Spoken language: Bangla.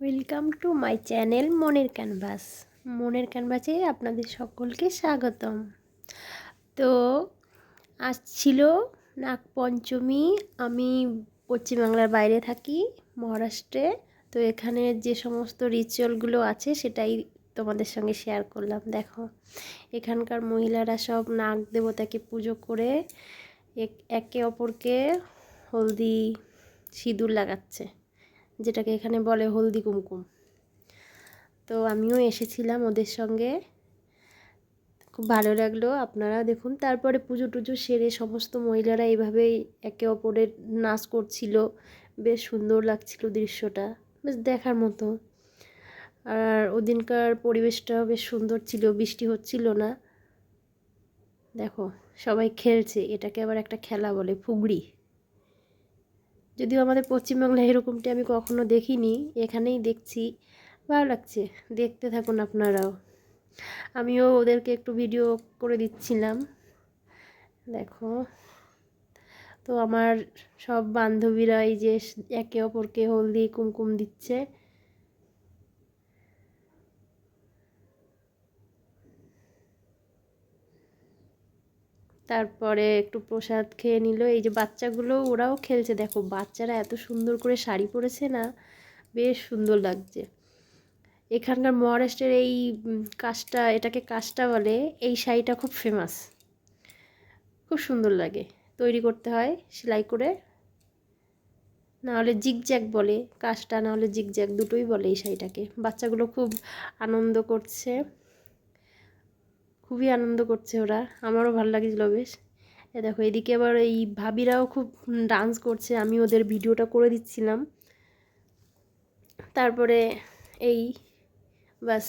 ওয়েলকাম টু মাই চ্যানেল মনের ক্যানভাস মনের ক্যানভাসে আপনাদের সকলকে স্বাগতম। তো, আজ ছিল নাগ পঞ্চমী। আমি পশ্চিমবাংলার বাইরে থাকি, মহারাষ্ট্রে। তো এখানে যে সমস্ত রিচুয়ালগুলো আছে, সেটাই তোমাদের সঙ্গে শেয়ার করলাম। দেখো, এখানকার মহিলারা সব নাগ দেবতাকে পুজো করে একে অপরকে হলদি, সিঁদুর লাগাচ্ছে। যেটাকে এখানে বলে হলদি কুমকুম। তো আমিও এসেছিলাম ওদের সঙ্গে। খুব ভালো লাগল, আপনারা দেখুন। তারপরে পুজো টুজো সেরে সমস্ত মহিলারা এইভাবেই একে অপরের নাচ করছিল। বেশ সুন্দর লাগছিল দৃশ্যটা, বেশ দেখার মতো। আর ওদিনকার পরিবেশটাও বেশ সুন্দর ছিল, বৃষ্টি হচ্ছিল না। দেখো, সবাই খেলছে, এটাকে আবার একটা খেলা বলে, ফুগড়ি। যদিও আমাদের পশ্চিমবাংলায় এরকমটি আমি কখনো দেখিনি, এখানেই দেখছি। ভালো লাগছে, দেখতে থাকুন আপনারাও। আমিও ওদেরকে একটু ভিডিও করে দিচ্ছিলাম। দেখো, তো আমার সব বান্ধবীরা এই যে একে অপরকে হলদি, কুমকুম দিচ্ছে। তারপরে একটু প্রসাদ খেয়ে নিল। এই যে বাচ্চাগুলো, ওরাও খেলছে। দেখো, বাচ্চারা এত সুন্দর করে শাড়ি পরেছে না, বেশ সুন্দর লাগছে। এখানকার মহারাষ্ট্রের এই কাজটা এটাকে কাজটা বলে, এই শাড়িটা খুব ফেমাস খুব সুন্দর লাগে। তৈরি করতে হয় সেলাই করে। না হলে জিগজ্যাগ বলে কাজটা না হলে জিগজ্যাগ, দুটোই বলে এই শাড়িটাকে। বাচ্চাগুলো খুব আনন্দ করছে। খুবই আনন্দ করছে ওরা। আমারও ভালো লাগছিল বেশ। এ দেখো, এদিকে আবার এই ভাবিরাও খুব ডান্স করছে, আমি ওদের ভিডিওটা করে দিচ্ছিলাম। তারপরে এই বাস